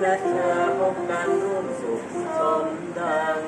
และเธอพบกันร่วมสุขสมดัง